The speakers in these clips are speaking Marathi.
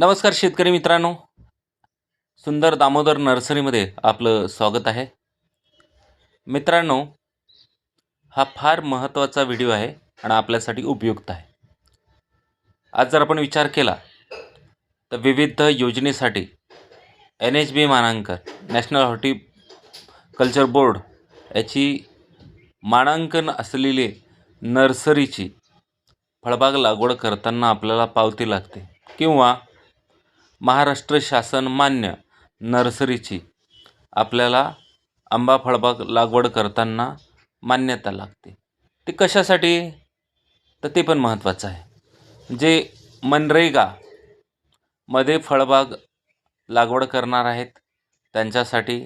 नमस्कार शेतकरी मित्रांनो. सुंदर दामोदर नर्सरीमध्ये आपलं स्वागत आहे. मित्रांनो हा फार महत्त्वाचा व्हिडिओ आहे आणि आपल्यासाठी उपयुक्त आहे. आज जर आपण विचार केला तर विविध योजनेसाठी एन एच बी मानांकन नॅशनल हॉर्टी कल्चर बोर्ड याची मानांकन असलेली नर्सरीची फळबाग लागवड करताना आपल्याला पावती लागते. किंवा महाराष्ट्र शासन मान्य नर्सरीची. आपल्याला आंबा फळबाग लागवड करताना मान्यता लागते. ते कशासाठी? तर ते पण महत्त्वाचं आहे. जे मनरेगा मध्ये फळबाग लागवड करणार आहेत त्यांच्यासाठी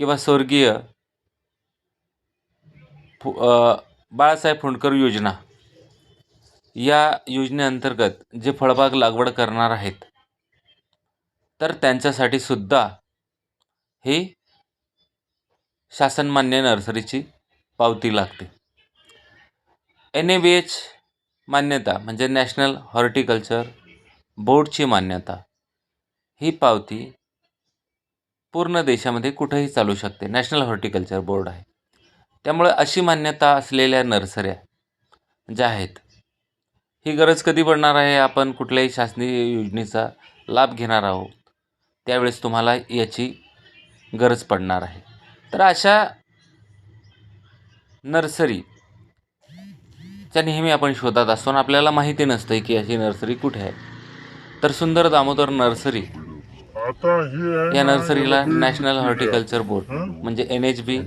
किंवा स्वर्गीय फु बाळासाहेब फुंडकर योजना या योजनेअंतर्गत जे फळबाग लागवड करणार आहेत तर त्यांच्यासाठी सुद्धा ही शासनमान्य नर्सरीची पावती लागते. एन ए बी एच मान्यता म्हणजे नॅशनल हॉर्टिकल्चर बोर्डची मान्यता ही पावती पूर्ण देशामध्ये कुठेही चालू शकते. नॅशनल हॉर्टिकल्चर बोर्ड आहे. त्यामुळे अशी मान्यता असलेल्या नर्सऱ्या ज्या आहेत ही गरज कधी पडणार आहे? आपण कुठल्याही शासनीय योजनेचा लाभ घेणार आहोत? त्यावेळेस तुम्हाला याची गरज पडणार आहे. तर अशा नर्सरी च्या नेहमी आपण शोधात असतो आणि आपल्याला माहिती नसतं की अशी नर्सरी कुठे आहे. तर सुंदर दामोदर नर्सरी या नर्सरीला नॅशनल हॉर्टिकल्चर बोर्ड? म्हणजे एन एच बी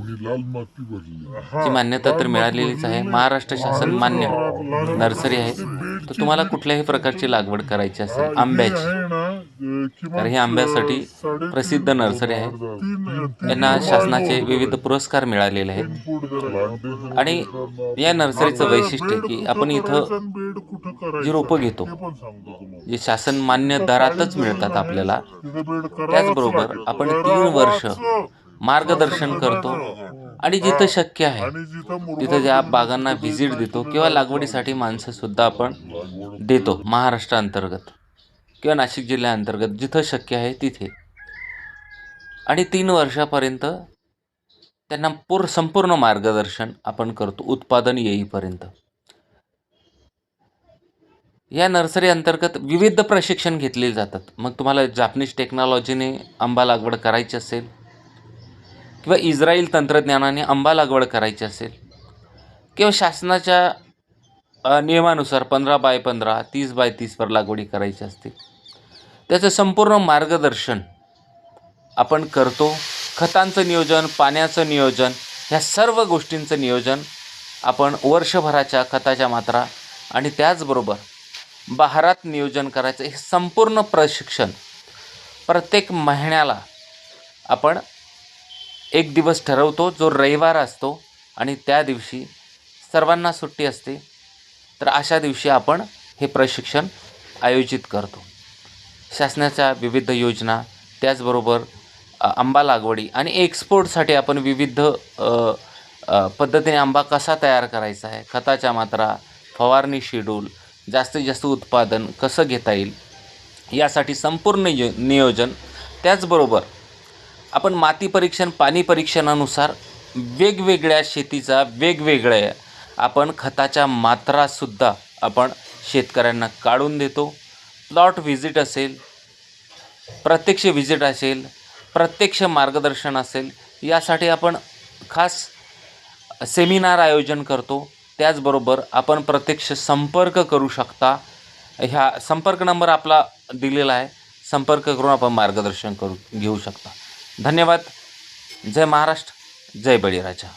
ची मान्यता तर मिळालेलीच आहे. महाराष्ट्र शासन मान्य नर्सरी आहे. तर तुम्हाला कुठल्याही प्रकारची लागवड करायची असेल आंब्याची. तर ही आंब्यासाठी प्रसिद्ध नर्सरी आहे. यांना शासनाचे विविध पुरस्कार मिळालेले आहेत. आणि या नर्सरीचं वैशिष्ट्य की आपण इथं जी रोपं घेतो. जे शासन मान्य दरातच मिळतात आपल्याला. त्याचबरोबर आपण तीन वर्ष मार्गदर्शन करतो आणि जिथं शक्य आहे तिथं ज्या बागांना व्हिजिट देतो किंवा लागवडीसाठी माणसं सुद्धा आपण देतो महाराष्ट्राअंतर्गत किंवा नाशिक जिल्ह्याअंतर्गत जिथं शक्य आहे तिथे. आणि तीन वर्षापर्यंत त्यांना पूर संपूर्ण मार्गदर्शन आपण करतो उत्पादन येईपर्यंत. या नर्सरी अंतर्गत विविध प्रशिक्षण घेतले जातात. मग तुम्हाला जापनीज टेक्नॉलॉजीने आंबा लागवड करायची असेल किंवा इस्रायल तंत्रज्ञानाने आंबा लागवड करायची असेल किंवा शासनाच्या नियमानुसार पंधरा बाय पंधरा तीस बाय तीसवर लागवडी करायची असते त्याचं संपूर्ण मार्गदर्शन आपण करतो. खतांचं नियोजन पाण्याचं नियोजन ह्या सर्व गोष्टींचं नियोजन आपण वर्षभराच्या खताच्या मात्रा आणि त्याचबरोबर बहारात नियोजन करायचं हे संपूर्ण प्रशिक्षण प्रत्येक महिन्याला आपण एक दिवस ठरवतो. जो रविवार असतो आणि त्या दिवशी सर्वांना सुट्टी असते तर अशा दिवशी आपण हे प्रशिक्षण आयोजित करतो. शासनाच्या विविध योजना त्याचबरोबर आंबा लागवडी आणि एक्सपोर्टसाठी आपण विविध पद्धतीने आंबा कसा तयार करायचा आहे खताच्या मात्रा फवारणी शेड्यूल जास्तीत जास्त उत्पादन कसं घेता येईल यासाठी संपूर्ण यो नियोजन त्याचबरोबर आपण माती परीक्षण पाणी परीक्षणानुसार वेगवेगळ्या शेतीचा वेगवेगळ्या आपण खताच्या मात्रासुद्धा आपण शेतकऱ्यांना काढून देतो. प्लॉट व्हिजिट असेल प्रत्यक्ष व्हिजिट असेल प्रत्यक्ष मार्गदर्शन असेल यासाठी आपण खास सेमिनार आयोजन करतो. त्याचबरोबर आपण प्रत्यक्ष संपर्क करू शकता. ह्या संपर्क नंबर आपला दिलेला आहे. संपर्क करून आपण मार्गदर्शन करू घेऊ शकता. धन्यवाद. जय महाराष्ट्र. जय बळीराजा.